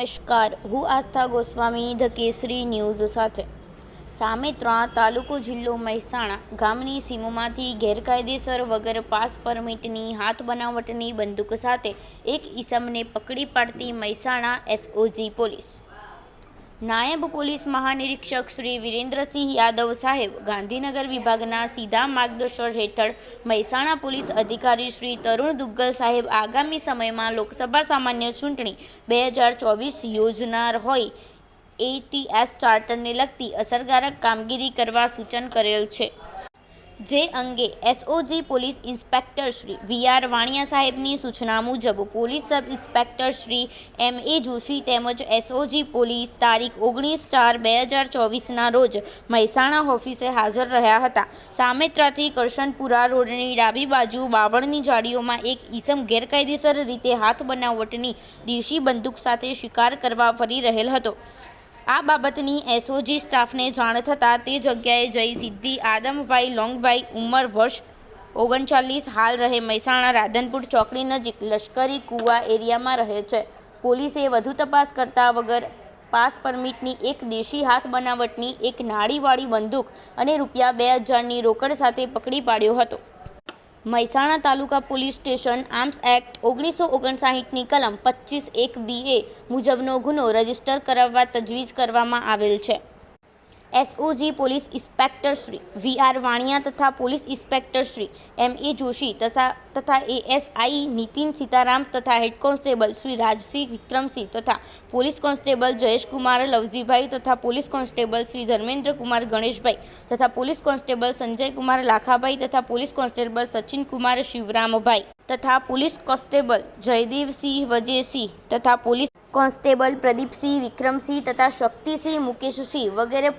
નમસ્કાર. હું Astha Goswami, the Kesari news સાથે. સામેત્રા તાલુકો જિલ્લો મહેસાણા ગામની સીમોમાંથી ગેરકાયદેસર વગર પાસ પરમિટની હાથ બનાવટની બંદૂક સાથે એક ઈસમને પકડી પાડતી મહેસાણા એસઓજી પોલીસ. નાયબ પોલીસ મહાનિરીક્ષક શ્રી વિરેન્દ્રસિંહ યાદવ સાહેબ ગાંધીનગર વિભાગના સીધા માર્ગદર્શન હેઠળ મહેસાણા પોલીસ અધિકારી શ્રી તરુણ દુગ્ગલ સાહેબ આગામી સમયમાં લોકસભા સામાન્ય ચૂંટણી બે હજાર ચોવીસ યોજનાર હોય. એટીએસ ચાર્ટરને લગતી અસરકારક કામગીરી કરવા સૂચન કરેલ છે. જે અંગે SOG police inspector Shri V R Vaniya સાહેબની સૂચના મુજબ police sub inspector Shri M A Joshi તેમજ એસઓજી પોલીસ તારીખ ઓગણીસ ચાર બે હજાર ચોવીસના રોજ મહેસાણા ઓફિસે હાજર રહ્યા હતા. સામેત્રાથી કરશનપુરા રોડની ડાબી બાજુ બાવળની જાળીઓમાં એક ઈસમ ગેરકાયદેસર રીતે હાથ બનાવટની દેશી બંદૂક સાથે શિકાર કરવા ફરી રહેલ હતો. આ બાબતની એસઓજી સ્ટાફને જાણ થતાં તે જગ્યાએ જઈ સિદ્ધિ આદમભાઈ લોંગભાઈ ઉંમર વર્ષ ઓગણચાલીસ, હાલ રહે મહેસાણા, રાધનપુર ચોકડી નજીક લશ્કરી કુવા એરિયામાં રહે છે. પોલીસે વધુ તપાસ કરતા વગર પાસ પરમિટની એક દેશી હાથ બનાવટની એક નાળીવાળી બંદૂક અને રૂપિયા બે હજારની રોકડ સાથે પકડી પાડ્યો હતો. મહેસાણા તાલુકા પોલીસ સ્ટેશન આર્મ્સ એક્ટ ઓગણીસો ઓગણસાહીઠની કલમ પચીસ એક બી એ મુજબનો ગુનો રજિસ્ટર કરાવવા તજવીજ કરવામાં આવેલ છે. SOG police inspector Shri V R Vaniya તથા police inspector Shri M A Joshi તથા તથા એએસઆઈ નીતિન સીતારામ તથા હેડ કોન્સ્ટેબલ શ્રી રાજસિંહ વિક્રમસિંહ તથા પોલીસ કોન્સ્ટેબલ જયેશકુમાર લવજીભાઈ તથા પોલીસ કોન્સ્ટેબલ શ્રી ધર્મેન્દ્રકુમાર ગણેશભાઈ તથા પોલીસ કોન્સ્ટેબલ સંજયકુમાર લાખાભાઈ તથા પોલીસ કોન્સ્ટેબલ સચિનકુમાર શિવરામભાઈ તથા પોલીસ કોન્સ્ટેબલ જયદેવસિંહ વજેસિંહ તથા પોલીસ કોન્સ્ટેબલ પ્રદીપસિંહ વિક્રમસિંહ તથા શક્તિસિંહ મુકેશસિંહ વગેરે